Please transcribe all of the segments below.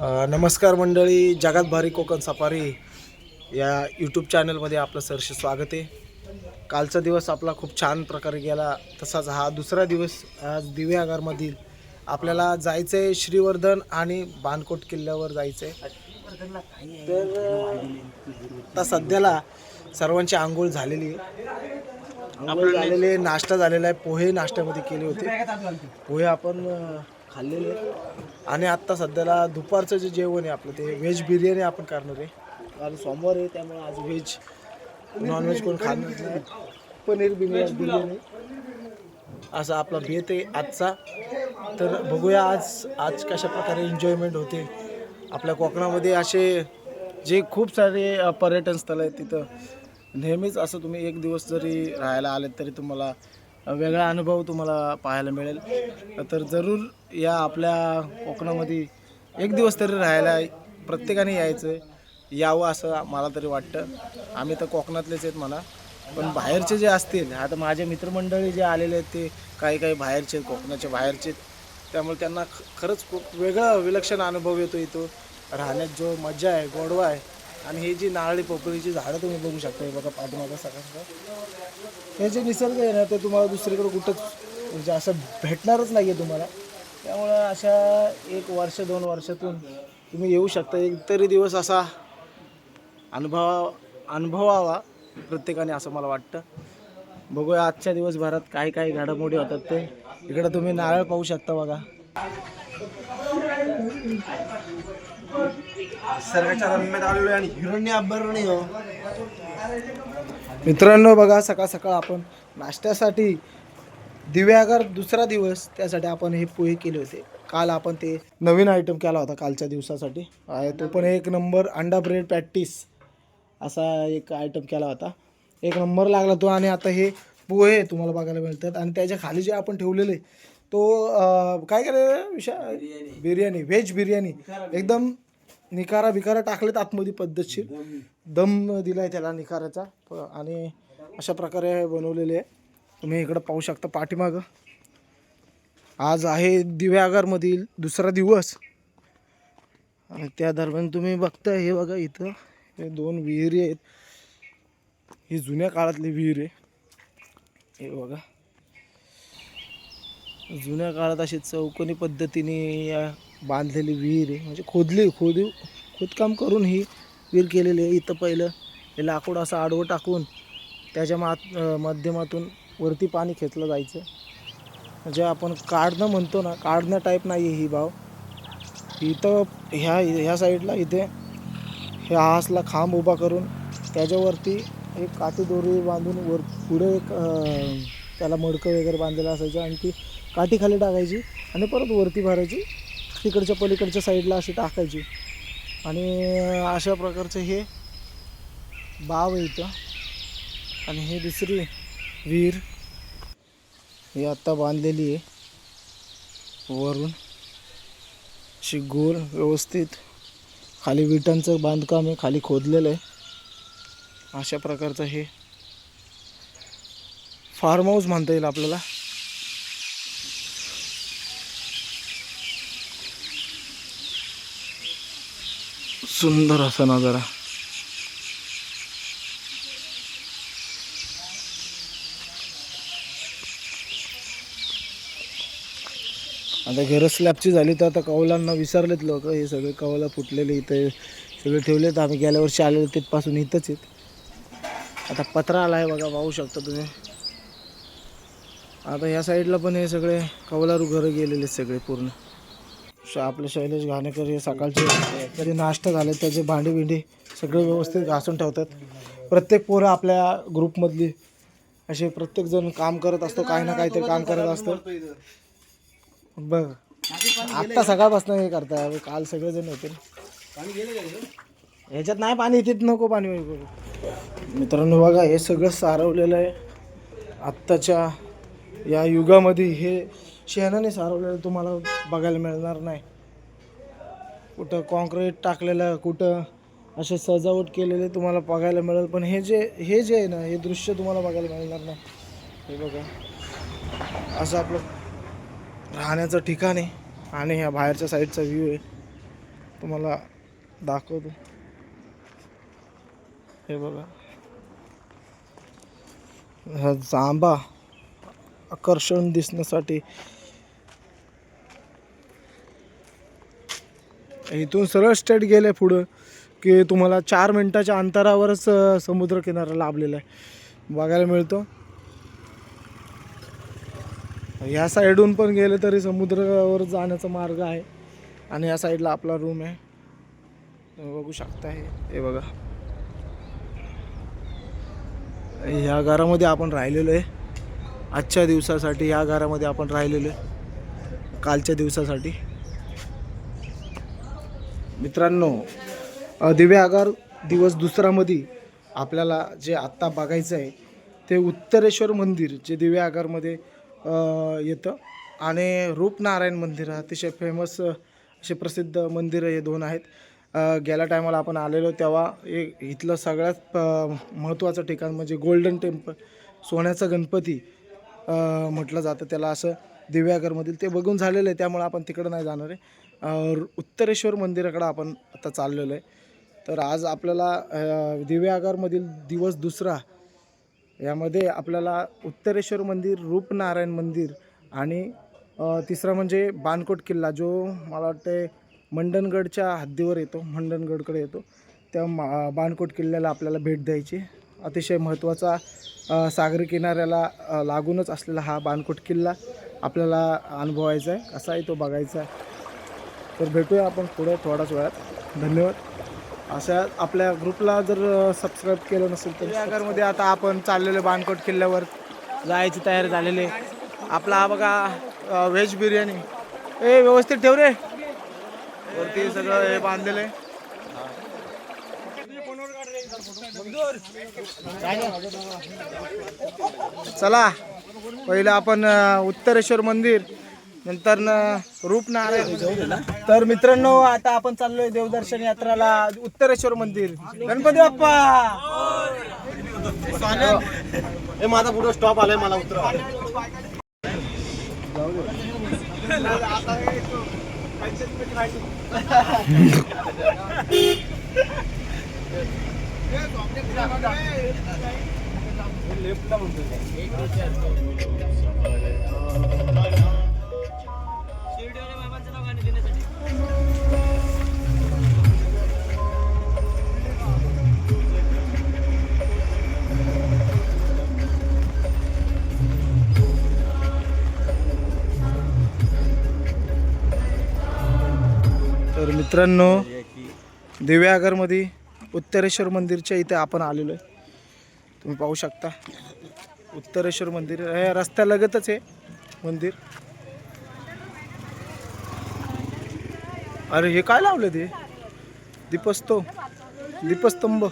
नमस्कार मंडळी जगात भारी कोकण सफारी या यूट्यूब चॅनलमध्ये आपलं सरसे स्वागत आहे. कालचा दिवस आपला खूप छान प्रकारे गेला तसाच हा दुसरा दिवस आज दिव्यागारमधील आपल्याला जायचं आहे श्रीवर्धन आणि बाणकोट किल्ल्यावर जायचं आहे तर आता सध्याला सर्वांची आंघोळ झालेली आहे. आंघोळ झालेली नाश्ता झालेला आहे पोहे नाश्त्यामध्ये केले होते. पोहे आपण खाल्लेले आणि आत्ता सध्याला दुपारचं जे जेवण आहे आपलं ते व्हेज बिर्याणी आपण करणार आहे. आज सोमवार आहे त्यामुळे आज व्हेज नॉनव्हेज कोण खाणार नाही. पनीर बिर्याणी बिर्याणी. असा आपला बेत आहे आजचा. तर बघूया आज आज कशा प्रकारे एन्जॉयमेंट होते. आपल्या कोकणामध्ये असे जे खूप सारे पर्यटन स्थळ आहेत तिथं. नेहमीच असं तुम्ही एक दिवस जरी राहायला आलेत तरी तुम्हाला वेगळा अनुभव तुम्हाला पाहायला मिळेल. तर जरूर या आपल्या कोकणामध्ये एक दिवस तरी राहायला प्रत्येकाने यायचं. यावं असं मला तरी वाटतं. आम्ही तर कोकणातलेच आहेत म्हणा. पण बाहेरचे जे असतील आता माझे मित्रमंडळी जे आलेले आहेत ते काही काही बाहेरचे कोकणाचे कोकणाच्या बाहेरचे त्यामुळे त्यांना ख- खरंच खूप वेगळा विलक्षण अनुभव येतो इथं राहण्यात जो मजा आहे गोडवा आहे. आणि ही जी नारळी पोकळीची झाडं तुम्ही बघू शकता हे बघा पाठीमागं सगळं हे जे निसर्ग आहे ना ते तुम्हाला दुसरीकडे कुठंच म्हणजे असं भेटणारच नाही आहे तुम्हाला. त्यामुळं अशा एक वर्ष दोन वर्षातून तुम्ही येऊ शकता. एक तरी दिवस असा अनुभव अनुभवावा प्रत्येकाने असं मला वाटतं. बघूया आजच्या दिवसभरात काय काय घडामोडी होतात ते. इकडं तुम्ही नारळ पाहू शकता बघा. निसर्गाच्या रम्यात आलेलो आणि हिरण्य अभरणी हो. मित्रांनो बघा सकाळ सकाळ आपण नाश्त्यासाठी दिव्यागर दुसरा दिवस त्यासाठी आपण हे पोहे केले होते. काल आपण ते नवीन आयटम केला होता कालच्या दिवसासाठी. तो पण एक नंबर अंडा ब्रेड पॅटीस असा एक आयटम केला होता. एक नंबर लागला तो आणि आता हे पोहे तुम्हाला बघायला मिळतात. आणि त्याच्याखाली जे आपण ठेवलेले तो अं, काय केलं विषय बिर्याणी. व्हेज बिर्याणी. एकदम निकारा बिकारा टाकलेत आतमध्ये पद्धतशीर. दम दिलाय त्याला निखाराचा. प- आणि अशा प्रकारे बनवलेले आहे. तुम्ही इकडं पाहू शकता पाठीमागं. आज आहे दिव्यागारमधील दुसरा दिवस. आणि त्या दरम्यान तुम्ही बघता हे बघा इथं हे दोन विहिरी आहेत. ही जुन्या काळातली विहीर आहे. हे बघा. जुन्या काळात अशी चौकोनी पद्धतीने या बांधलेली विहीर आहे. म्हणजे खोदली खोदी खोदकाम करून ही वीर केलेली आहे इथं पहिलं. हे लाकूड असं आडवं टाकून त्याच्या मात माध्यमातून वरती पाणी खेचलं जायचं. म्हणजे आपण काढणं म्हणतो ना काढणं टाईप नाही आहे ही भाव. इथं ह्या ह्या साईडला इथे ह्या हासला खांब उभा करून त्याच्यावरती एक काठी दोरी बांधून वर पुढे एक त्याला मडकं वगैरे बांधलेलं असायचं. आणि ती काठी खाली टाकायची आणि परत वरती भरायची. तिकडच्या पलीकडच्या साईडला अशी टाकायची. आणि अशा प्रकारचं हे बाव आहे इथं. आणि हे दुसरी विहीर ही आत्ता बांधलेली आहे. वरून अशी गोल व्यवस्थित खाली विटांचं बांधकाम आहे खाली खोदलेलं आहे. अशा प्रकारचं हे फार्म हाऊस म्हणता येईल आपल्याला. सुंदर असा नजारा. आता घरं स्लॅबची झाली तर आता कौलांना विसरलेत लोक. हे सगळे कौला फुटलेले इथे सगळे ठेवलेत. आम्ही गेल्या वर्षी आलेलो तिथपासून इथंच आहेत. आता पत्रा आला आहे बघा पाहू शकता तुम्ही. आता ह्या साईडला पण हे सगळे कौलारू घरं गेलेले आहेत सगळे पूर्ण. आपले शैलेश घाणेकर हे सकाळचे कधी नाश्ता झाले त्याचे भांडी बिंडी सगळे व्यवस्थित घासून ठेवतात. प्रत्येक पोरं आपल्या ग्रुपमधली असे प्रत्येकजण काम करत असतो काही ना काहीतरी काम करत असतो. बघ आत्ता सकाळपासून हे करताय काल सगळेजण होते ह्याच्यात नाही पाणी इथे नको पाणी मित्रांनो बघा हे सगळं सारवलेलं आहे. आत्ताच्या या युगामध्ये हे शेणाने सारवलेलं तुम्हाला बघायला मिळणार नाही. कुठं काँक्रीट टाकलेलं कुठं असे सजावट केलेले तुम्हाला बघायला मिळेल. पण हे जे हे जे आहे ना हे दृश्य तुम्हाला बघायला मिळणार नाही. हे बघा. असं आपलं राहण्याचं ठिकाण आहे आणि ह्या बाहेरच्या साईडचा व्ह्यू आहे. तुम्हाला दाखवतो. हे बघा. हा जांबा आकर्षण दिसण्यासाठी इथून सरळ स्टेट गेले पुढं की तुम्हाला चार मिनटाच्या अंतरावरच समुद्रकिनारा समुद्र किनारा लाभलेला आहे. बघायला मिळतो. ह्या साईडहून पण गेले तरी समुद्रावर जाण्याचा मार्ग आहे. आणि या साईडला आपला रूम आहे. तुम्ही बघू शकता हे. हे बघा. ह्या घरामध्ये आपण राहिलेलो आहे. आजच्या दिवसासाठी ह्या घरामध्ये आपण राहिलेलो आहे. कालच्या दिवसासाठी. मित्रांनो दिव्या आगार दिवस दुसरामध्ये आपल्याला जे आत्ता बघायचं आहे ते उत्तरेश्वर मंदिर जे दिव्या आगारमध्ये येतं. आणि रूपनारायण मंदिर अतिशय फेमस असे प्रसिद्ध मंदिर हे दोन आहेत. गेल्या टायमाला आपण आलेलो तेव्हा एक इथलं सगळ्यात प महत्त्वाचं ठिकाण म्हणजे गोल्डन टेम्पल सोन्याचा गणपती म्हटलं जातं. त्याला असं दिव्यागरमधील ते बघून झालेलं आहे त्यामुळे आपण तिकडं नाही जाणार आहे. उत्तरेश्वर मंदिराकडं आपण आता चाललेलो आहे. तर आज आपल्याला दिव्यागारमधील दिवस दुसरा. यामध्ये आपल्याला उत्तरेश्वर मंदिर रूपनारायण मंदिर आणि तिसरा म्हणजे बाणकोट किल्ला जो मला वाटते मंडणगडच्या हद्दीवर येतो मंडणगडकडे येतो. त्या मा बाणकोट किल्ल्याला आपल्याला भेट द्यायची. अतिशय महत्त्वाचा सागरी किनाऱ्याला लागूनच असलेला हा बाणकोट किल्ला आपल्याला अनुभवायचा आहे. कसा आहे तो बघायचा आहे. तर भेटूया आपण पुढे थोड्याच वेळात. धन्यवाद. अशा आपल्या ग्रुपला जर सबस्क्राईब केलं नसेल तर आगारमध्ये आता आपण चाललेलो बानकोट किल्ल्यावर. जायची तयारी झालेली आहे. आपला हा बघा व्हेज बिर्याणी. ए व्यवस्थित ठेव रे. वरती सगळं हे बांधलेलं आहे. चला पहिलं आपण उत्तरेश्वर मंदिर. नंतर रूपनारायण तर मित्रांनो आता आपण चाललोय देवदर्शन यात्राला उत्तरेश्वर मंदिर. गणपती बाप्पा! हे माझा पुढे स्टॉप आलाय मला उतर तर मित्रांनो दिव्यागरमध्ये उत्तरेश्वर मंदिरच्या इथे आपण आलेलो आहे. तुम्ही पाहू शकता. उत्तरेश्वर मंदिर हे रस्त्यालगतच आहे मंदिर. अरे हे काय लावलं ते? दीपस्तो दीपस्तंभ.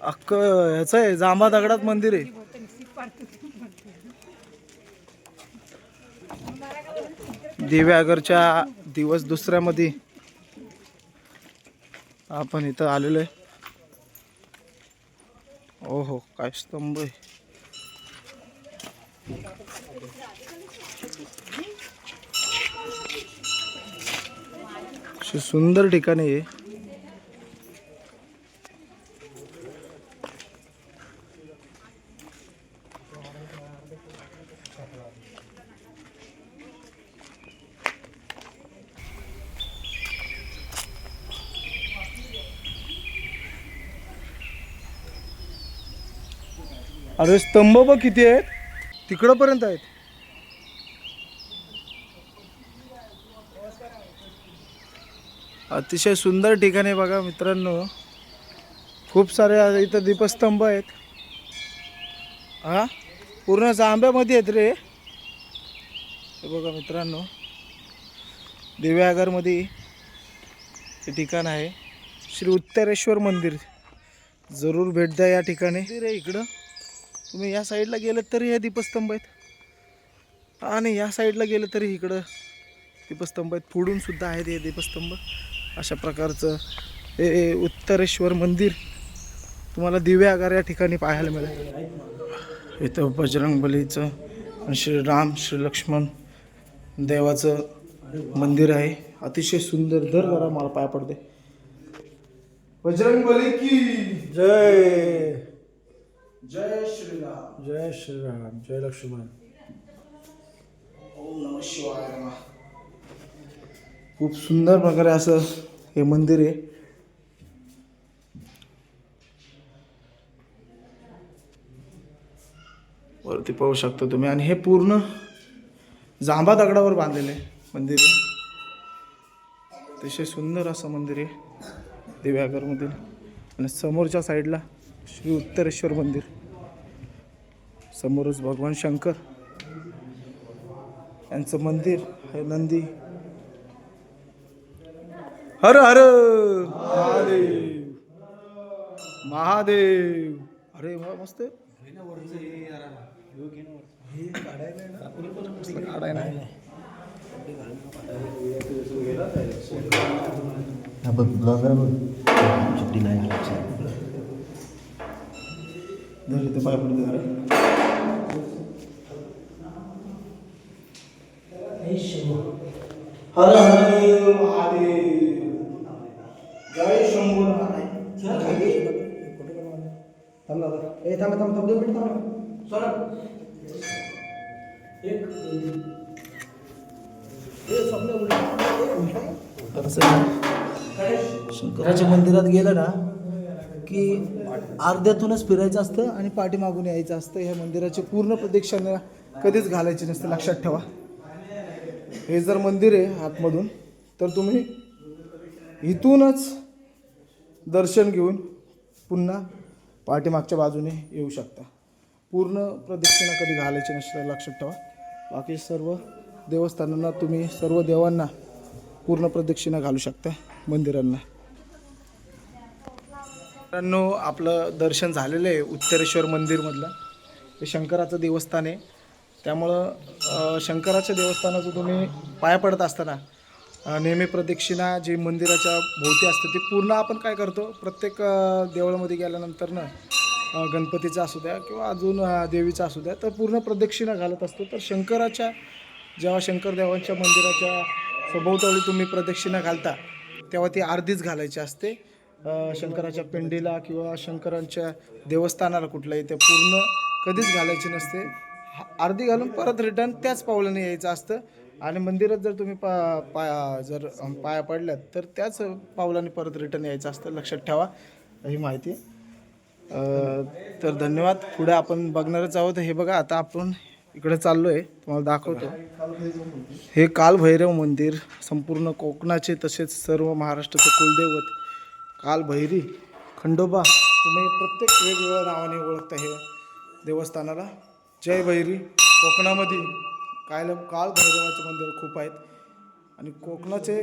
अक्क ह्याचं आहे जांबा दगडात मंदिर आहे. दिव्यागरच्या दिवस दुसऱ्यामध्ये आपण इथं आलेलो आहे. ओहो काय स्तंभ आहे. अशी सुंदर ठिकाण आहे अरे स्तंभ बघ किती आहेत. तिकडं पर्यंत आहेत. अतिशय सुंदर ठिकाण आहे बघा मित्रांनो. खूप सारे इथं दीपस्तंभ आहेत. हा पूर्ण जांब्यामध्ये आहेत रे. हे बघा मित्रांनो. दिव्यागरमध्ये हे ठिकाण आहे. श्री उत्तरेश्वर मंदिर. जरूर भेट द्या या ठिकाणी. रे इकडं तुम्ही या साईडला गेलं तरी हे दीपस्तंभ आहेत. आणि या साईडला गेलं तरी इकडं दीपस्तंभ आहेत. पुढून सुद्धा आहेत हे दीपस्तंभ. अशा प्रकारचं हे उत्तरेश्वर मंदिर तुम्हाला दिव्या आगार या ठिकाणी पाहायला मिळेल. इथं बजरंग बलीचं आणि श्रीराम श्री लक्ष्मण देवाचं मंदिर आहे. अतिशय सुंदर दर जरा मला पाया पडते. बजरंग बली की जय! जय श्रीराम. जय श्रीराम जय लक्ष्मण. ओम नम शिवाय नमः. खूप सुंदर प्रकारे असं हे मंदिर आहे. वरती पाहू शकता तुम्ही. आणि हे पूर्ण जांभा दगडावर बांधलेलं आहे मंदिर आहे. अतिशय सुंदर असं मंदिर आहे दिव्यागरमधील आणि समोरच्या साईडला श्री उत्तरेश्वर मंदिर. समोरच भगवान शंकर. यांचं मंदिर हे नंदी. हर हर. महादेव. महादेव. अरे वा मस्त आहे. कसलं नाही धर इथं पाय पडते जरा. हर हर महादेव जय शंभू महाराज थांब ना जरा. ए थांब थांब थांब दोन मिनिट थांब सोडा. एक ए, स्वप्न उलटा. आहे. शंकराच्या मंदिरात गेलं ना की अर्ध्यातूनच फिरायचं असतं आणि पाठीमागून यायचं असतं. ह्या मंदिराची पूर्ण प्रदक्षिणा कधीच घालायची नसते. लक्षात ठेवा. हे जर मंदिर आहे आतमधून तर तुम्ही इथूनच दर्शन घेऊन पुन्हा पाठीमागच्या बाजूने येऊ शकता. पूर्ण प्रदक्षिणा कधी घालायची नसते. लक्षात ठेवा. बाकी सर्व देवस्थानांना तुम्ही सर्व देवांना पूर्ण प्रदक्षिणा घालू शकता मंदिरांना. मित्रांनो आपलं दर्शन झालेलं आहे उत्तरेश्वर मंदिरमधलं. हे शंकराचं देवस्थान आहे. त्यामुळं शंकराच्या देवस्थानाचं तुम्ही पाया पडत असताना नेहमी प्रदक्षिणा जी मंदिराच्या भोवती असते ती पूर्ण आपण काय करतो? प्रत्येक देवळामध्ये गेल्यानंतर ना गणपतीचा असू द्या किंवा अजून देवीचा असू द्या तर पूर्ण प्रदक्षिणा घालत असतो. तर शंकराच्या जेव्हा शंकरदेवांच्या मंदिराच्या सभोवताली तुम्ही प्रदक्षिणा घालता तेव्हा ती अर्धीच घालायची असते. शंकराच्या पिंडीला किंवा शंकरांच्या देवस्थानाला कुठलंही ते पूर्ण कधीच घालायची नसते. हा- अर्धी घालून परत रिटर्न त्याच पावलाने यायचं असतं. आणि मंदिरात जर तुम्ही पा पाया जर पाया पडल्यात तर त्याच पावलाने परत रिटर्न यायचं असतं. लक्षात ठेवा ही माहिती. तर धन्यवाद. पुढे आपण बघणारच आहोत. हे बघा आता आपण इकडे चाललो आहे तुम्हाला दाखवतो. हे कालभैरव मंदिर संपूर्ण कोकणाचे तसेच सर्व महाराष्ट्राचे कुलदैवत कालभैरी खंडोबा तुम्ही प्रत्येक वेगवेगळ्या नावाने ओळखता हे देवस्थानाला. जय भैरी कोकणामध्ये काल कालभैरवाचे मंदिर खूप आहेत. आणि कोकणाचे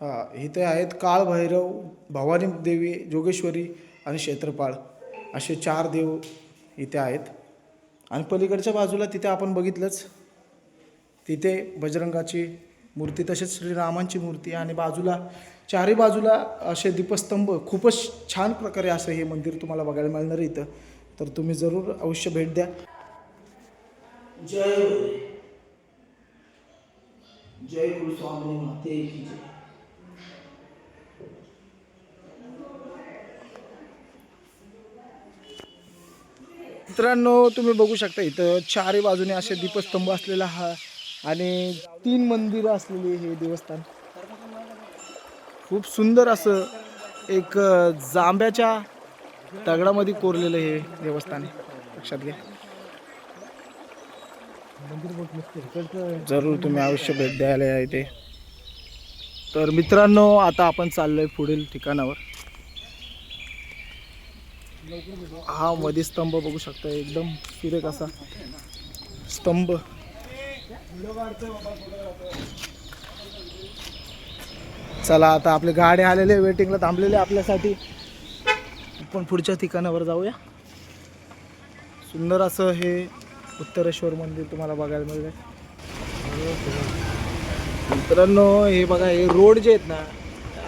हां इथे आहेत काळभैरव भवानी देवी जोगेश्वरी आणि क्षेत्रपाळ. असे चार देव इथे आहेत. आणि पलीकडच्या बाजूला तिथे आपण बघितलंच तिथे बजरंगाची मूर्ती तसेच श्रीरामांची मूर्ती आणि बाजूला चारही बाजूला असे दीपस्तंभ खूपच छान प्रकारे असं हे मंदिर तुम्हाला बघायला मिळणार इथं. तर तुम्ही जरूर अवश्य भेट द्या. जय जय गुरु स्वामी माते की जय. मित्रांनो तुम्ही बघू शकता इथं चारही बाजूने असे दीपस्तंभ असलेला हा आणि तीन मंदिरं असलेले हे देवस्थान. खूप सुंदर असं एक जांब्याच्या जांभ्याच्या दगडामध्ये कोरलेलं हे देवस्थान आहे. लक्षात घ्या. जरूर तुम्ही अवश्य भेट द्यायला या इथे. तर मित्रांनो आता आपण चाललोय पुढील ठिकाणावर. हा मध्ये स्तंभ बघू शकता एकदम सुरेख असा स्तंभ. चला आता आपले गाडी आलेले वेटिंगला थांबलेले आपल्यासाठी. आपण पुढच्या ठिकाणावर जाऊया. सुंदर असं हे उत्तरेश्वर मंदिर तुम्हाला बघायला मिळेल. मित्रांनो हे बघा हे रोड जे आहेत ना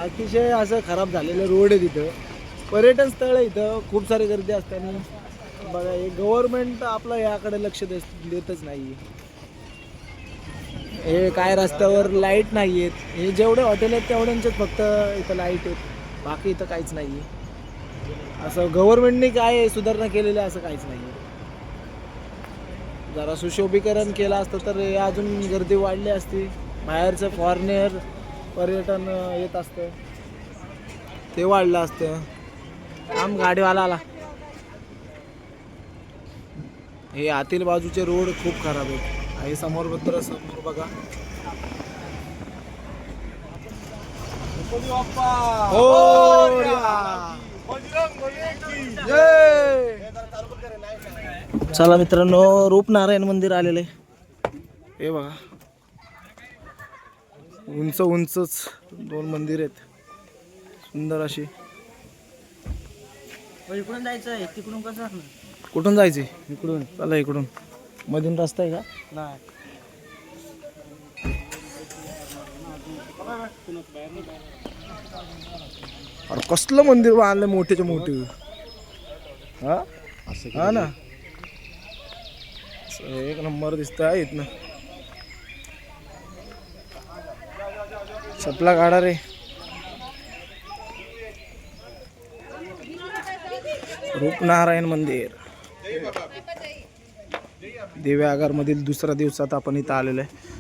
अतिशय असं खराब झालेलं रोड आहे तिथं. पर्यटन स्थळ आहे इथं खूप सारी गर्दी असताना. बघा हे गव्हर्नमेंट आपलं याकडे लक्ष देत देतच नाही हे काय रस्त्यावर लाइट नाही आहेत हे जेवढे हॉटेल आहेत तेवढ्यांचेच फक्त इथं लाइट आहेत. बाकी इथं काहीच नाही आहे असं गव्हर्नमेंटने काय सुधारणा केलेली असं काहीच नाही आहे जरा सुशोभीकरण केलं असतं तर हे अजून गर्दी वाढली असती. बाहेरचं फॉरेनर पर्यटन येत असतं. ते वाढलं असतं. आम गाडीवाला आला. हे आतील बाजूचे रोड खूप खराब आहेत. हे समोर बद्दल समोर बघा. चला मित्रांनो रूपनारायण मंदिर आलेले. हे बघा. उंच उंचच दोन मंदिर आहेत. सुंदर अशी. इकडून जायचं आहे? तिकडून कसं कुठून जायचे? इकडून. चला इकडून. मधून रस्ता आहे का? नाही. अरे कसलं मंदिर बांधलं मोठेच्या मोठे. हा? हा ना? असं एक नंबर दिसत आहे इथनं. चपला काढा रे. रूपनारायण मंदिर. दिव्यागार मधील दुसऱ्या दिवसात आपण इथं आलेलो आहे.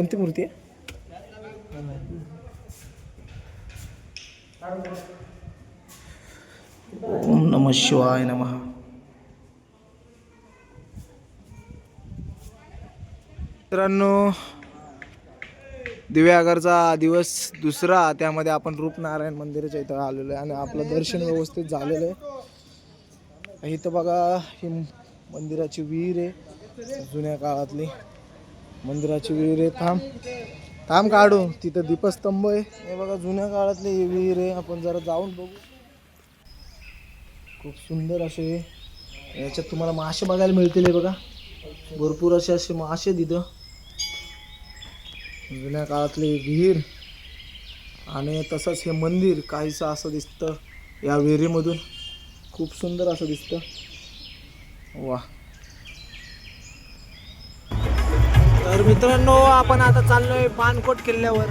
कोणती मूर्ती आहे? ओम नम शिवाय नमः. मित्रांनो दिव्यागरचा दिवस दुसरा त्यामध्ये आपण रूपनारायण मंदिराच्या इथं आलेलो आहे आणि आपलं दर्शन व्यवस्थित झालेलं आहे. इथं बघा ही मंदिराची विहीर आहे जुन्या काळातली. मंदिराची विहीर आहे. थांब. थांब काढू तिथं दीपस्तंभ आहे. हे बघा जुन्या काळातली ही विहीर आहे. आपण जरा जाऊन बघू. खूप सुंदर असे याच्यात तुम्हाला मासे बघायला मिळतील हे बघा. भरपूर असे असे मासे तिथं जुन्या काळातली विहीर. आणि तसंच हे मंदिर काहीसं असं दिसतं या विहिरीमधून. खूप सुंदर असं दिसतं. वा तर मित्रांनो आपण आता चाललोय मानकोट किल्ल्यावर.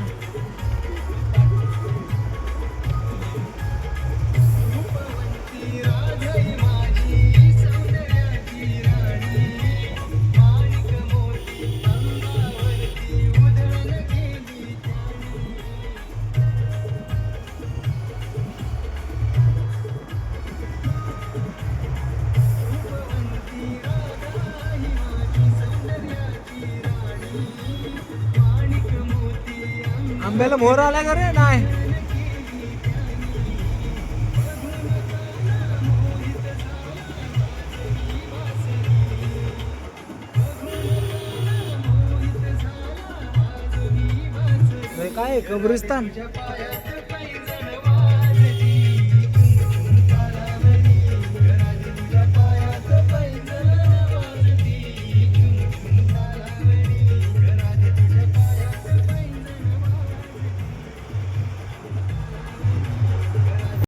आंब्याला मोहर आला का रे? नाही. काय कब्रिस्तान.